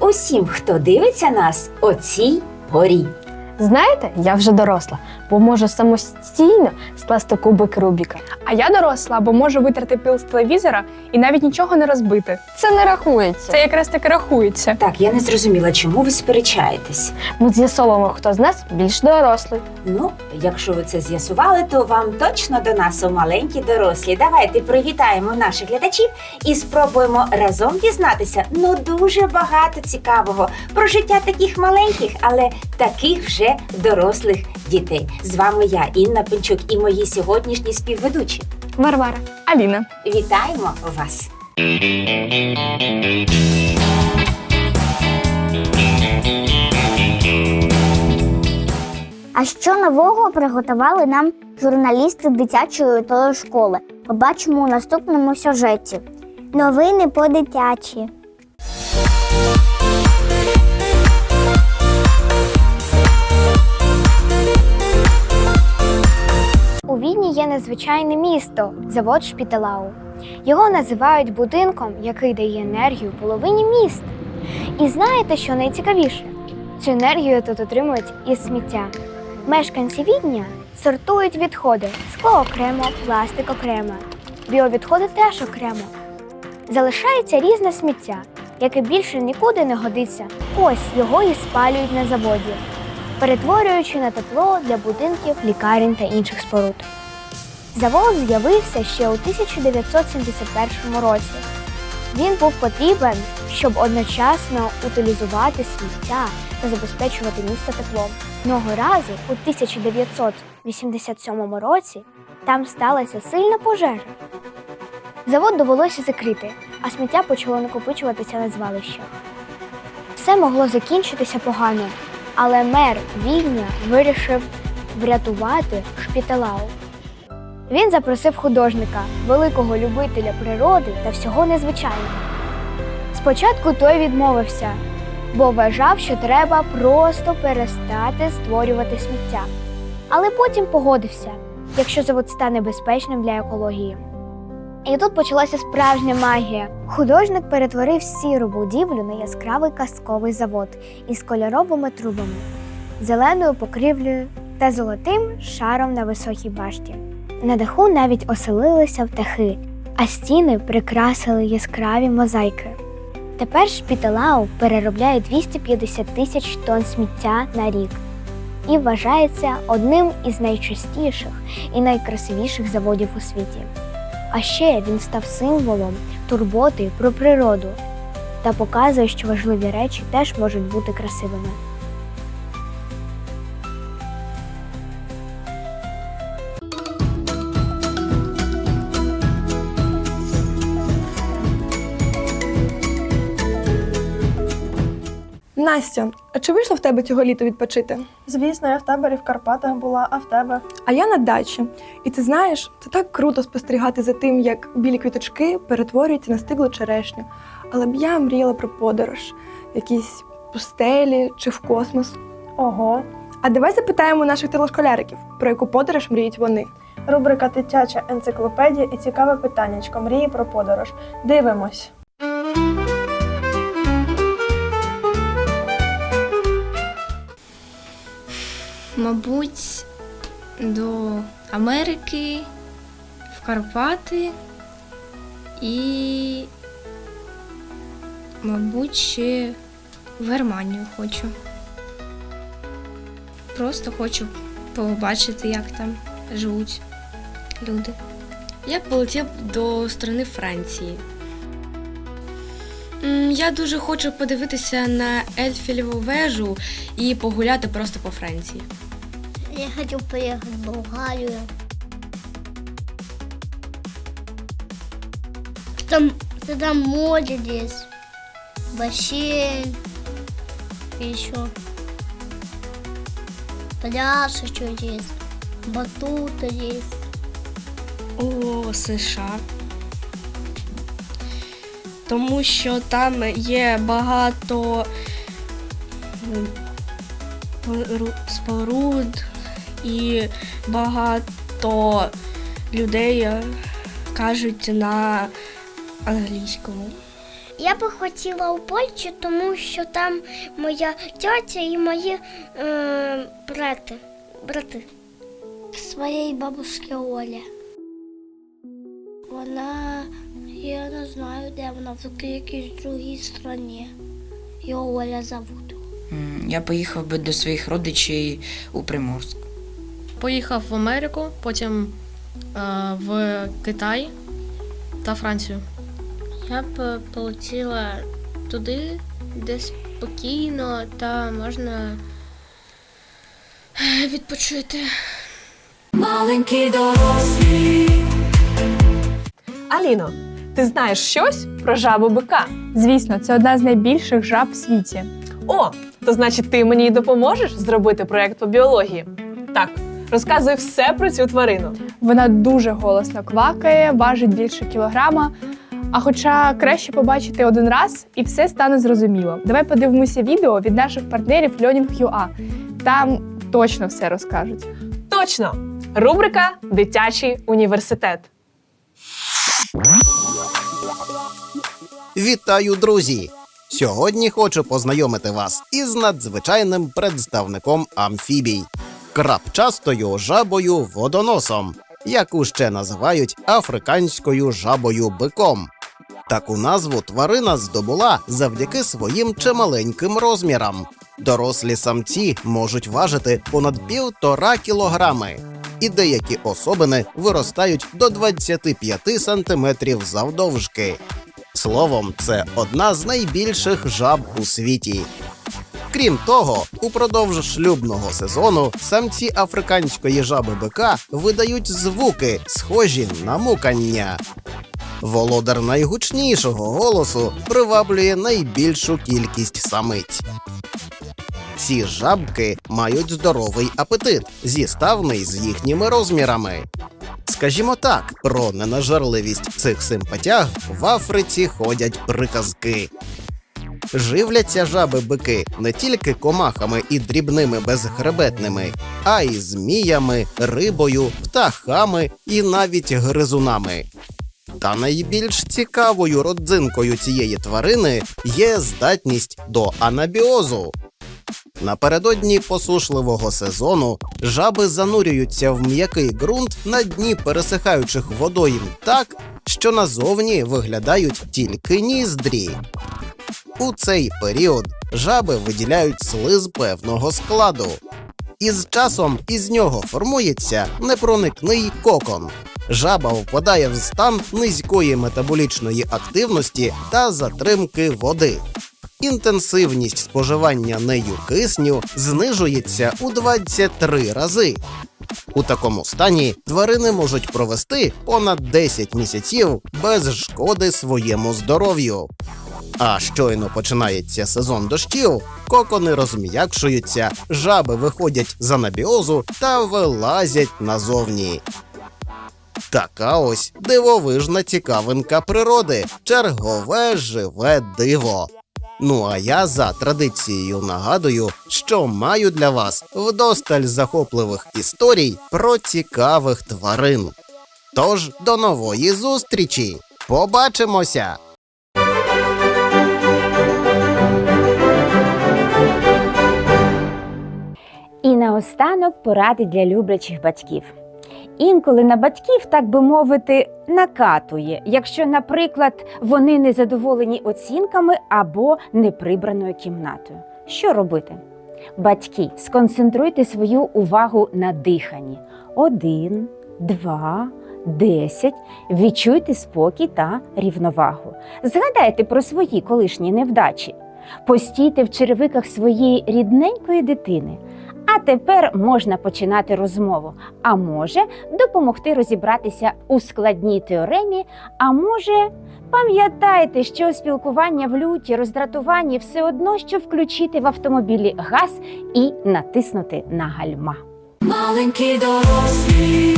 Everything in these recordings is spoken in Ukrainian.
усім, хто дивиться нас о цій порі. Знаєте, я вже доросла, бо можу самостійно скласти кубик Рубіка. А я доросла, бо можу витрати пил з телевізора і навіть нічого не розбити. Це не рахується. Це якраз таки рахується. Так, я не зрозуміла, чому ви сперечаєтесь. Ми з'ясовуємо, хто з нас більш дорослий. Ну, якщо ви це з'ясували, то вам точно до нас у маленькі дорослі. Давайте привітаємо наших глядачів і спробуємо разом дізнатися ну дуже багато цікавого про життя таких маленьких, але таких вже дорослих дітей. З вами я, Інна Пинчук, і мої сьогоднішні співведучі. Варвара. Аліна. Вітаємо вас! А що нового приготували нам журналісти дитячої телешколи? Побачимо у наступному сюжеті. Новини по дитячі. Є незвичайне місто завод Шпіталау. Його називають будинком, який дає енергію половині міста. І знаєте, що найцікавіше? Цю енергію тут отримують із сміття. Мешканці Відня сортують відходи: скло окремо, пластик окремо, біовідходи теж окремо. Залишається різне сміття, яке більше нікуди не годиться. Ось його і спалюють на заводі, перетворюючи на тепло для будинків, лікарень та інших споруд. Завод з'явився ще у 1971 році. Він був потрібен, щоб одночасно утилізувати сміття та забезпечувати місто теплом. Одного разу, у 1987 році, там сталася сильна пожежа. Завод довелося закрити, а сміття почало накопичуватися на звалищах. Все могло закінчитися погано, але мер Відня вирішив врятувати шпіталау. Він запросив художника, великого любителя природи та всього незвичайного. Спочатку той відмовився, бо вважав, що треба просто перестати створювати сміття. Але потім погодився, якщо завод стане безпечним для екології. І тут почалася справжня магія. Художник перетворив сіру будівлю на яскравий казковий завод із кольоровими трубами, зеленою покрівлею та золотим шаром на високій башті. На даху навіть оселилися птахи, а стіни прикрасили яскраві мозаїки. Тепер шпіталау переробляє 250 тисяч тонн сміття на рік і вважається одним із найчастіших і найкрасивіших заводів у світі. А ще він став символом турботи про природу та показує, що важливі речі теж можуть бути красивими. Настя, а чи вийшло в тебе цього літа відпочити? Звісно, я в таборі в Карпатах була, а в тебе. А я на дачі. І ти знаєш, це так круто спостерігати за тим, як білі квіточки перетворюються на стиглу черешню. Але б я мріяла про подорож, якісь пустелі чи в космос. Ого. А давай запитаємо наших телешколяриків, про яку подорож мріють вони. Рубрика Дитяча енциклопедія і цікаве питаннячко. Мрії про подорож. Дивимось. Мабуть, до Америки, в Карпати і, мабуть, ще в Германію хочу. Просто хочу побачити, як там живуть люди. Я б полетів до сторони Франції. Я дуже хочу подивитися на Ельфілеву вежу і погуляти просто по Франції. Я хочу поїхати в Болгарію. Там, там море здесь, бассейн, еще пляж еще есть, батуты есть. О, США. Тому що там є багато споруд і багато людей е, кажуть на англійському. Я би хотіла у Польщу, тому що там моя тьотя і мої е, брати. брати. Своєї бабушки Оля. Вона, я не знаю, де вона, в якійсь другій країні. Його Оля зовут. Я поїхав би до своїх родичів у Приморськ. Поїхав в Америку, потім е, в Китай та Францію. Я б полетіла туди, де спокійно та можна е, відпочити. Аліно, ти знаєш щось про жабу бика? Звісно, це одна з найбільших жаб в світі. О, то значить, ти мені й допоможеш зробити проєкт по біології. Так, розказуй все про цю тварину. Вона дуже голосно квакає, важить більше кілограма. А хоча краще побачити один раз і все стане зрозуміло. Давай подивимося відео від наших партнерів Learning.ua. Там точно все розкажуть. Точно! Рубрика Дитячий університет. Вітаю, друзі! Сьогодні хочу познайомити вас із надзвичайним представником амфібій крапчастою жабою водоносом, яку ще називають африканською жабою биком. Таку назву тварина здобула завдяки своїм чималеньким розмірам. Дорослі самці можуть важити понад півтора кілограми, і деякі особини виростають до 25 сантиметрів завдовжки. Словом, це одна з найбільших жаб у світі. Крім того, упродовж шлюбного сезону самці африканської жаби бика видають звуки, схожі на мукання. Володар найгучнішого голосу приваблює найбільшу кількість самиць. Ці жабки мають здоровий апетит, зіставний з їхніми розмірами. Скажімо так, про ненажерливість цих симпатяг в Африці ходять приказки. Живляться жаби-бики не тільки комахами і дрібними безхребетними, а й зміями, рибою, птахами і навіть гризунами. Та найбільш цікавою родзинкою цієї тварини є здатність до анабіозу. Напередодні посушливого сезону жаби занурюються в м'який ґрунт на дні пересихаючих водойм так, що назовні виглядають тільки ніздрі. У цей період жаби виділяють слиз певного складу. І з часом із нього формується непроникний кокон. Жаба впадає в стан низької метаболічної активності та затримки води. Інтенсивність споживання нею кисню знижується у 23 рази. У такому стані тварини можуть провести понад 10 місяців без шкоди своєму здоров'ю. А щойно починається сезон дощів, кокони розм'якшуються, жаби виходять з анабіозу та вилазять назовні. Така ось дивовижна цікавинка природи, чергове живе диво. Ну а я за традицією нагадую, що маю для вас вдосталь захопливих історій про цікавих тварин. Тож до нової зустрічі! Побачимося! І наостанок поради для люблячих батьків. Інколи на батьків, так би мовити, накатує, якщо, наприклад, вони не задоволені оцінками або неприбраною кімнатою. Що робити? Батьки, сконцентруйте свою увагу на диханні. Один, два, десять. Відчуйте спокій та рівновагу. Згадайте про свої колишні невдачі. Постійте в черевиках своєї рідненької дитини. А тепер можна починати розмову, а може допомогти розібратися у складній теоремі. А може, пам'ятайте, що спілкування в люті, роздратуванні все одно, що включити в автомобілі газ і натиснути на гальма. Маленькі дорослі.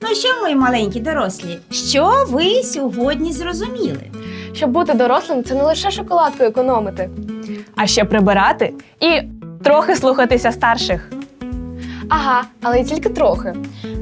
Ну що, мої маленькі дорослі, що ви сьогодні зрозуміли? Щоб бути дорослим, це не лише шоколадку економити. А ще прибирати і трохи слухатися старших. Ага, але й тільки трохи.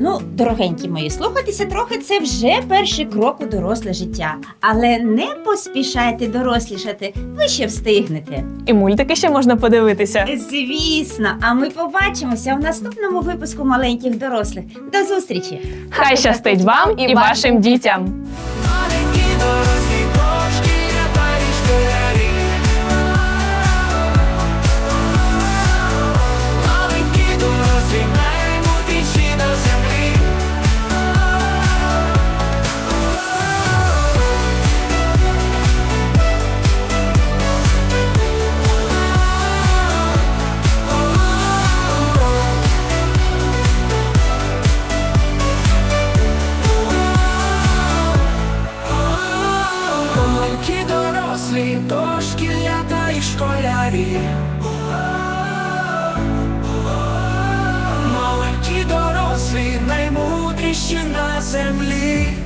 Ну, дорогенькі мої, слухатися трохи це вже перший крок у доросле життя. Але не поспішайте дорослішати, ви ще встигнете. І мультики ще можна подивитися. Звісно, а ми побачимося в наступному випуску маленьких дорослих. До зустрічі! Хай щастить вам і вашим дітям! Маленькі дорослі і. Маленькі дорослі, наймудріші на землі.